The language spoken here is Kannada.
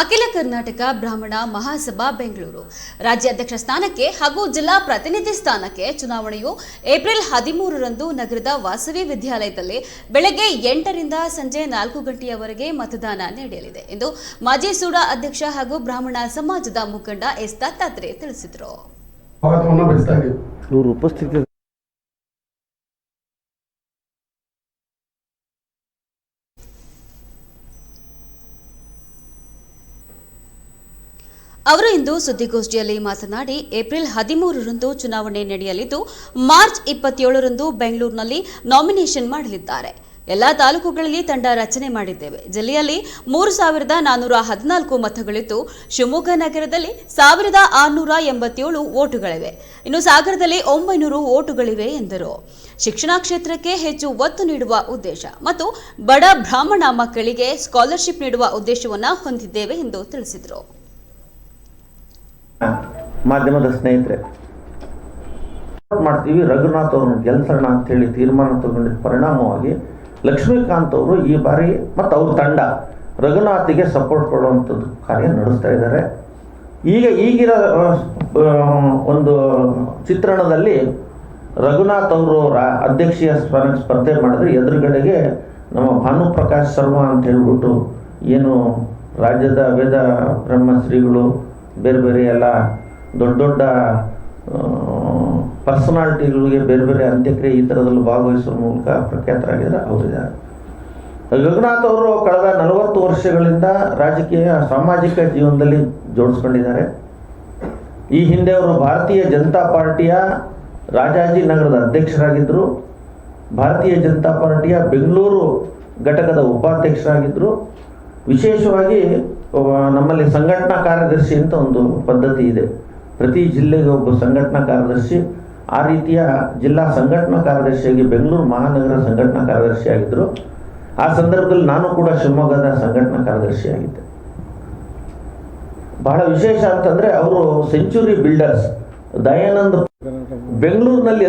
ಅಖಿಲ ಕರ್ನಾಟಕ ಬ್ರಾಹ್ಮಣ ಮಹಾಸಭಾ ಬೆಂಗಳೂರು. ರಾಜ್ಯಾಧ್ಯಕ್ಷ ಸ್ಥಾನಕ್ಕೆ ಹಾಗೂ ಜಿಲ್ಲಾ ಪ್ರತಿನಿಧಿ ಸ್ಥಾನಕ್ಕೆ ಚುನಾವಣೆಯು ಏಪ್ರಿಲ್ ಹದಿಮೂರರಂದು ನಗರದ ವಾಸವಿ ವಿದ್ಯಾಲಯದಲ್ಲಿ ಬೆಳಗ್ಗೆ ಎಂಟರಿಂದ ಸಂಜೆ ನಾಲ್ಕು ಗಂಟೆಯವರೆಗೆ ಮತದಾನ ನಡೆಯಲಿದೆ ಎಂದು ಮಾಜಿ ಸೂಡಾ ಅಧ್ಯಕ್ಷ ಹಾಗೂ ಬ್ರಾಹ್ಮಣ ಸಮಾಜದ ಮುಖಂಡ ಎಸ್ ದತ್ತಾತ್ರೇಯ ತಿಳಿಸಿದರು. ಅವರು ಇಂದು ಸುದ್ದಿಗೋಷ್ಠಿಯಲ್ಲಿ ಮಾತನಾಡಿ, ಏಪ್ರಿಲ್ ಹದಿಮೂರರಂದು ಚುನಾವಣೆ ನಡೆಯಲಿದ್ದು, ಮಾರ್ಚ್ ಇಪ್ಪತ್ತೇಳರಂದು ಬೆಂಗಳೂರಿನಲ್ಲಿ ನಾಮಿನೇಷನ್ ಮಾಡಲಿದ್ದಾರೆ. ಎಲ್ಲಾ ತಾಲೂಕುಗಳಲ್ಲಿ ತಂಡ ರಚನೆ ಮಾಡಿದ್ದೇವೆ. ಜಿಲ್ಲೆಯಲ್ಲಿ ಮೂರು ಸಾವಿರದ ನಾನ್ನೂರ ಹದಿನಾಲ್ಕು ಮತಗಳಿದ್ದು, ಶಿವಮೊಗ್ಗ ನಗರದಲ್ಲಿ ಸಾವಿರದ ಆರುನೂರ ಎಂಬತ್ತೇಳು ಓಟುಗಳಿವೆ. ಇನ್ನು ಸಾಗರದಲ್ಲಿ ಒಂಬೈನೂರು ಓಟುಗಳಿವೆ ಎಂದರು. ಶಿಕ್ಷಣ ಕ್ಷೇತ್ರಕ್ಕೆ ಹೆಚ್ಚು ಒತ್ತು ನೀಡುವ ಉದ್ದೇಶ ಮತ್ತು ಬಡ ಬ್ರಾಹ್ಮಣ ಮಕ್ಕಳಿಗೆ ಸ್ಕಾಲರ್ಶಿಪ್ ನೀಡುವ ಉದ್ದೇಶವನ್ನು ಹೊಂದಿದ್ದೇವೆ ಎಂದು ತಿಳಿಸಿದರು. ಮಾಧ್ಯಮದ ಸ್ನೇಹಿತರೆ. ಮಾಡ್ತೀವಿ, ರಘುನಾಥ್ ಅವ್ರನ್ನ ಗೆಲ್ಸೋಣ ಅಂತೇಳಿ ತೀರ್ಮಾನ ತಗೊಂಡಿದ್ದ ಪರಿಣಾಮವಾಗಿ ಲಕ್ಷ್ಮೀಕಾಂತ್ ಅವರು ಈ ಬಾರಿ ಮತ್ತು ಅವ್ರ ತಂಡ ರಘುನಾಥಿಗೆ ಸಪೋರ್ಟ್ ಕೊಡುವಂಥದ್ದು ಕಾರ್ಯ ನಡೆಸ್ತಾ ಇದ್ದಾರೆ. ಈಗ ಈಗಿನ ಒಂದು ಚಿತ್ರಣದಲ್ಲಿ ರಘುನಾಥ್ ಅವರು ಅಧ್ಯಕ್ಷೀಯ ಸ್ಪ- ಸ್ಪರ್ಧೆ ಮಾಡಿದ್ರೆ ಎದುರುಗಡೆಗೆ ನಮ್ಮ ಭಾನುಪ್ರಕಾಶ್ ಶರ್ಮಾ ಅಂತ ಹೇಳ್ಬಿಟ್ಟು ಏನು ರಾಜ್ಯದ ವೇದ ಬ್ರಹ್ಮಶ್ರೀಗಳು ಬೇರೆ ಬೇರೆ ಎಲ್ಲ ದೊಡ್ಡ ದೊಡ್ಡ ಪರ್ಸನಾಲಿಟಿಗಳಿಗೆ ಬೇರೆ ಬೇರೆ ಅಂತ್ಯಕ್ರಿಯೆ ಈ ಥರದಲ್ಲಿ ಭಾಗವಹಿಸುವ ಮೂಲಕ ಪ್ರಖ್ಯಾತರಾಗಿದ್ದಾರೆ. ಅವರಿದ್ದಾರೆ ಯೋಗನಾಥ್ ಅವರು ಕಳೆದ ನಲವತ್ತು ವರ್ಷಗಳಿಂದ ರಾಜಕೀಯ, ಸಾಮಾಜಿಕ ಜೀವನದಲ್ಲಿ ಜೋಡಿಸ್ಕೊಂಡಿದ್ದಾರೆ. ಈ ಹಿಂದೆ ಅವರು ಭಾರತೀಯ ಜನತಾ ಪಾರ್ಟಿಯ ರಾಜಾಜಿನಗರದ ಅಧ್ಯಕ್ಷರಾಗಿದ್ದರು. ಭಾರತೀಯ ಜನತಾ ಪಾರ್ಟಿಯ ಬೆಂಗಳೂರು ಘಟಕದ ಉಪಾಧ್ಯಕ್ಷರಾಗಿದ್ದರು. ವಿಶೇಷವಾಗಿ ನಮ್ಮಲ್ಲಿ ಸಂಘಟನಾ ಕಾರ್ಯದರ್ಶಿ ಅಂತ ಒಂದು ಪದ್ಧತಿ ಇದೆ. ಪ್ರತಿ ಜಿಲ್ಲೆಗೆ ಒಬ್ಬ ಸಂಘಟನಾ ಕಾರ್ಯದರ್ಶಿ. ಆ ರೀತಿಯ ಜಿಲ್ಲಾ ಸಂಘಟನಾ ಕಾರ್ಯದರ್ಶಿಯಾಗಿ ಬೆಂಗಳೂರು ಮಹಾನಗರ ಸಂಘಟನಾ ಕಾರ್ಯದರ್ಶಿಯಾಗಿದ್ದರು ಆ ಸಂದರ್ಭದಲ್ಲಿ ನಾನು ಕೂಡ ಶಿವಮೊಗ್ಗದ ಸಂಘಟನಾ ಕಾರ್ಯದರ್ಶಿಯಾಗಿದ್ದೆ ಬಹಳ ವಿಶೇಷ ಅಂತಂದ್ರೆ ಅವರು ಸೆಂಚುರಿ ಬಿಲ್ಡರ್ಸ್. ದಯಾನಂದ್ ಬೆಂಗಳೂರಿನಲ್ಲಿ